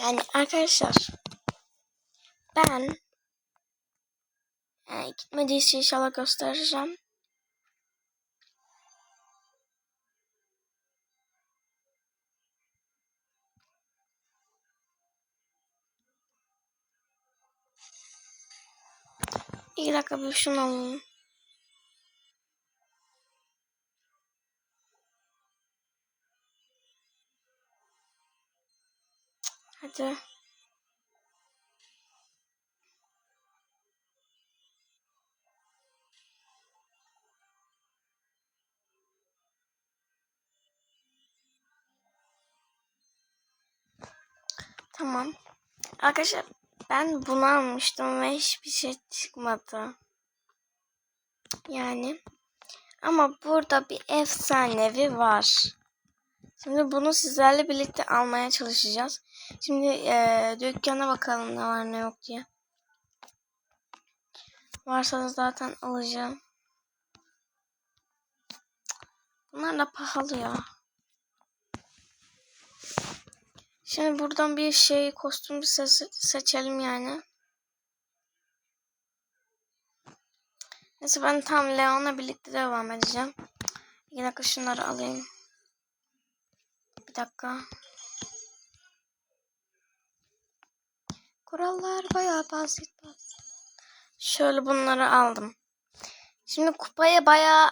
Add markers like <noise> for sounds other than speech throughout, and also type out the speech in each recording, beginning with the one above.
Yani arkadaşlar ben yani gitmediyse inşallah göstereceğim. İki dakika bir şunu alalım. Hadi. Tamam. Arkadaşlar ben bunu almıştım ve hiçbir şey çıkmadı. Yani ama burada bir efsanevi var. Şimdi bunu sizlerle birlikte almaya çalışacağız. Şimdi e, dükkana bakalım ne var ne yok diye. Varsa zaten alacağım. Bunlar da pahalı ya. Şimdi buradan bir şey kostüm se seçelim yani. Neyse ben tam Leon'la birlikte devam edeceğim. Bir dakika şunları alayım. Dakika. Kurallar bayağı basit basit. Şöyle bunları aldım. Şimdi kupaya bayağı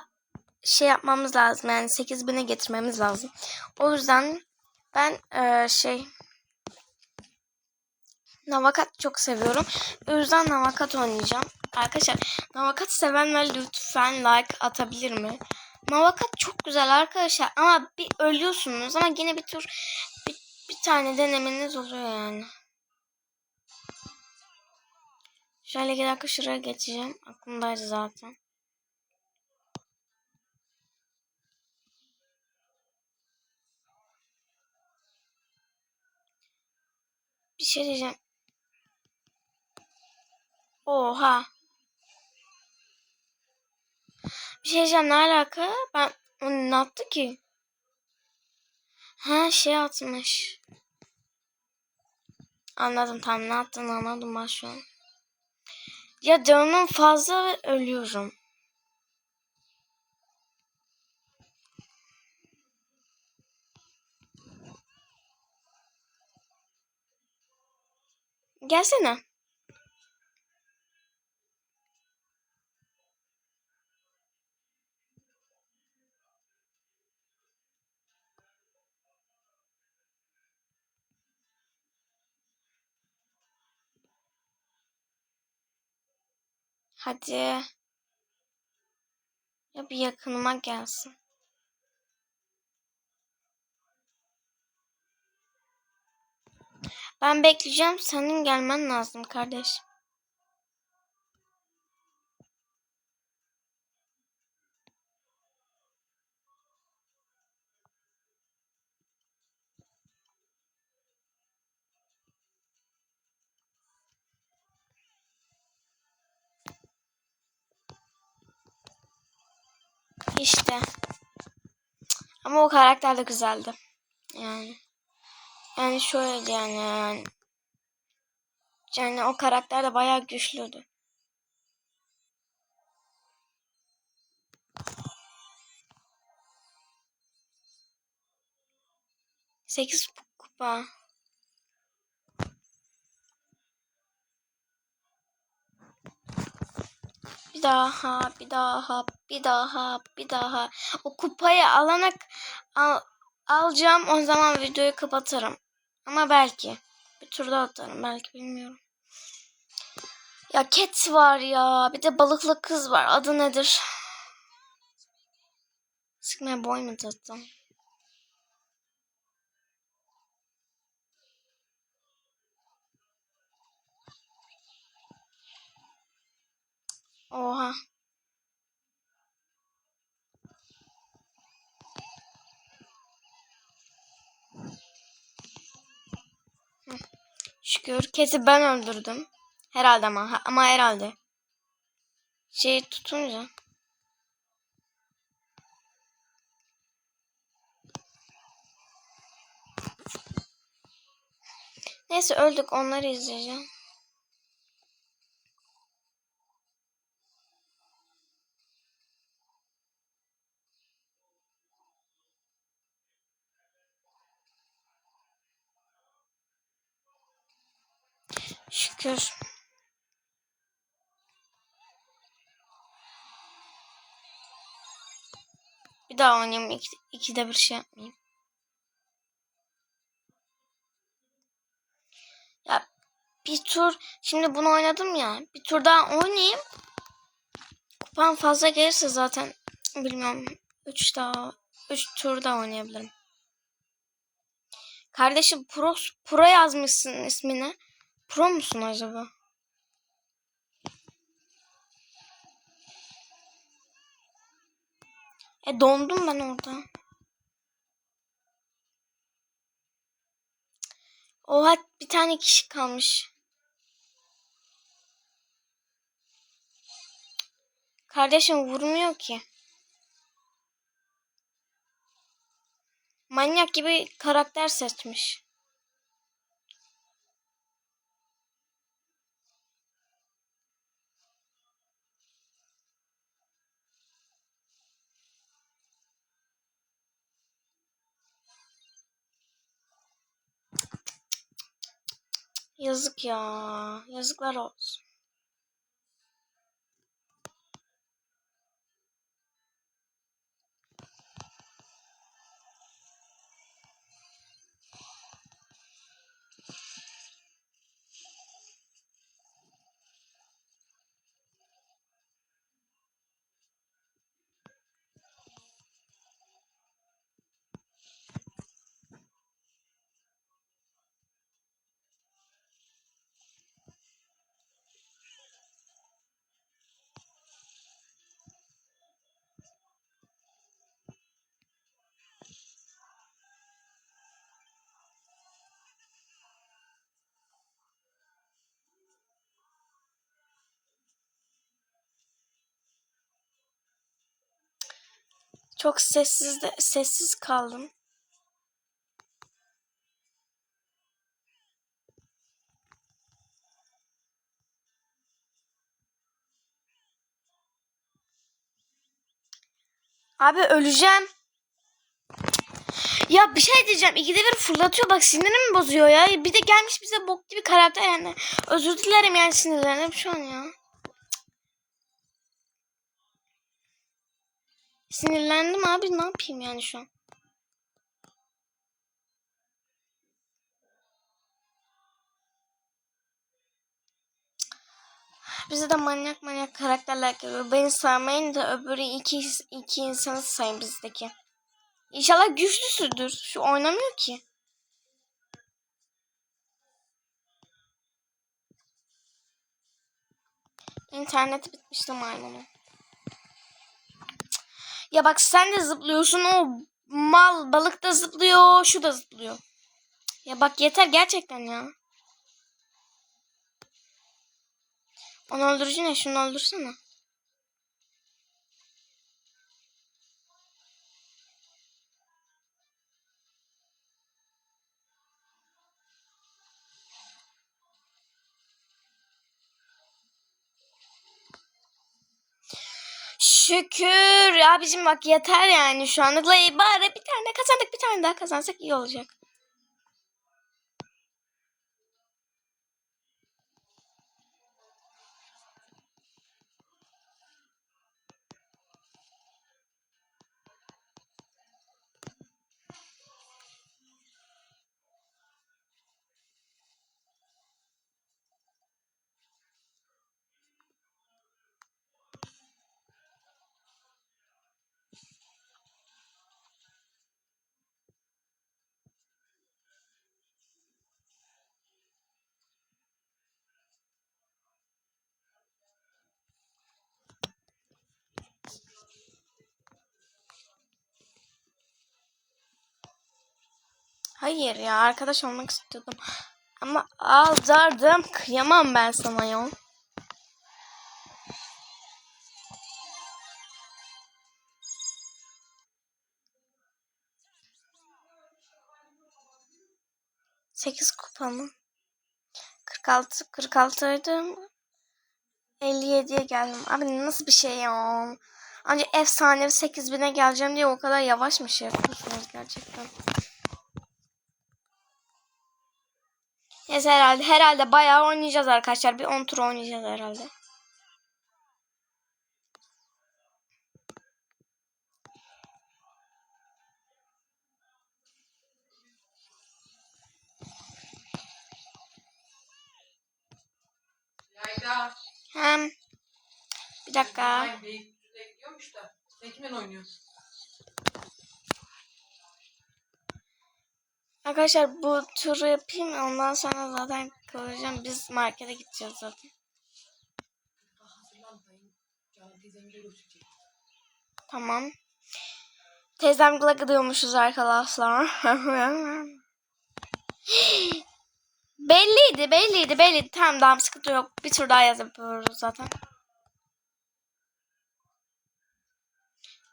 şey yapmamız lazım. Yani 8000'e getirmemiz lazım. O yüzden ben e, şey Navakat çok seviyorum. O yüzden Navakat oynayacağım. Arkadaşlar Navakat sevenler lütfen like atabilir mi? Navakat çok güzel arkadaşlar ama bir ölüyorsunuz ama yine bir tur bir, bir tane denemeniz oluyor yani. Şöyle bir dakika şuraya geçeceğim. Aklımdaydı zaten. Bir şey diyeceğim. Oha. Bir şey diyeceğim ne alaka? Ben o ne yaptı ki? Ha şey atmış. Anladım tam ne yaptığını anladım ben şu an. Ya canım fazla ve ölüyorum. Gelsene. Hadi. Ya bir yakınıma gelsin. Ben bekleyeceğim. Senin gelmen lazım kardeş. İşte. Ama o karakter de güzeldi. Yani. Yani şöyle yani. Yani, yani o karakter de bayağı güçlüydü. Sekiz kupa. Bir daha, bir daha, bir daha, bir daha. O kupayı alana al, alacağım. O zaman videoyu kapatırım. Ama belki. Bir tur atarım. Belki bilmiyorum. Ya Cat var ya. Bir de balıklı kız var. Adı nedir? Sıkmaya boy mu tattım? Oha. Şükür. Kesi ben öldürdüm. Herhalde ama. Ama herhalde. Şey tutunca. Neyse öldük onları izleyeceğim. Şükür. Bir daha oynayayım. İki, ikide bir şey yapmayayım. Ya bir tur şimdi bunu oynadım ya. Bir tur daha oynayayım. Kupam fazla gelirse zaten bilmiyorum. Üç daha üç tur daha oynayabilirim. Kardeşim pro, pro yazmışsın ismini. Pro musun acaba? E dondum ben orada. Oha bir tane kişi kalmış. Kardeşim vurmuyor ki. Manyak gibi karakter seçmiş. Yazık ya. Yazıklar olsun. Çok sessiz de, sessiz kaldım. Abi öleceğim. Ya bir şey diyeceğim. İkide bir fırlatıyor. Bak sinirimi bozuyor ya. Bir de gelmiş bize bok gibi karakter yani. Özür dilerim yani sinirlendim şu an ya. Sinirlendim abi. Ne yapayım yani şu an? Bize de manyak manyak karakterler geliyor. Beni saymayın da öbürü iki, iki insanı sayın bizdeki. İnşallah güçlüsüdür. Şu oynamıyor ki. İnterneti bitmişti maymunun. Ya bak sen de zıplıyorsun o mal balık da zıplıyor şu da zıplıyor. Ya bak yeter gerçekten ya. Onu öldürücü şunu öldürsene. Şükür ya bizim bak yeter yani şu anlıkla bari bir tane kazandık bir tane daha kazansak iyi olacak. Hayır ya arkadaş olmak istiyordum. Ama aldardım. Kıyamam ben sana ya. Sekiz kupa mı? 46 46'ydım. 57'ye geldim. Abi nasıl bir şey ya? Ancak efsanevi 8000'e geleceğim diye o kadar yavaş mı şey yapıyorsunuz gerçekten? Neyse herhalde herhalde bayağı oynayacağız arkadaşlar. Bir 10 tur oynayacağız herhalde. Hem bir dakika. Ne kimin oynuyor? Arkadaşlar bu turu yapayım ondan sonra zaten kalacağım. Biz markete gideceğiz zaten. Daha. Tamam. Teyzemle gidiyormuşuz arkadaşlar. <gasps> belliydi, belliydi, belliydi. Tamam tamam sıkıntı yok. Bir tur daha yapıyoruz zaten.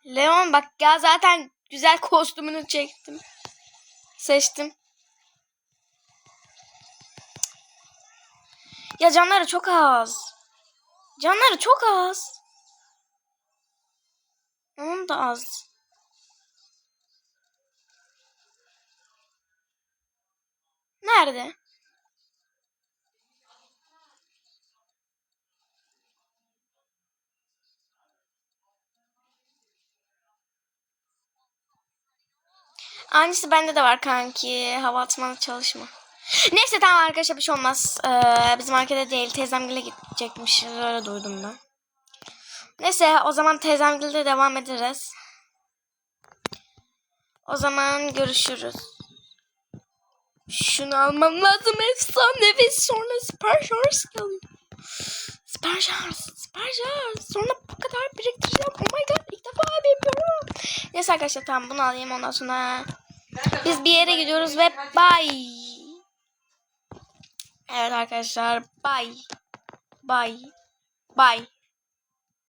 Leon bak ya zaten güzel kostümünü çektim. Seçtim. Ya canları çok az. Canları çok az. Onun da az. Nerede? Aynısı bende de var kanki. Hava atmalı çalışma. Neyse tamam arkadaşlar bir şey olmaz. Ee, bizim markete değil teyzemgile gidecekmiş. Öyle duydum ben. Neyse o zaman teyzemgilde devam ederiz. O zaman görüşürüz. Şunu almam lazım efsanevi sonra süper şarj geliyor. Şarj. Sonra bu kadar biriktireceğim. Oh my god ilk defa yapıyorum. Neyse arkadaşlar tamam bunu alayım ondan sonra biz bir yere gidiyoruz ve bye. Evet arkadaşlar bye. Bye. Bye.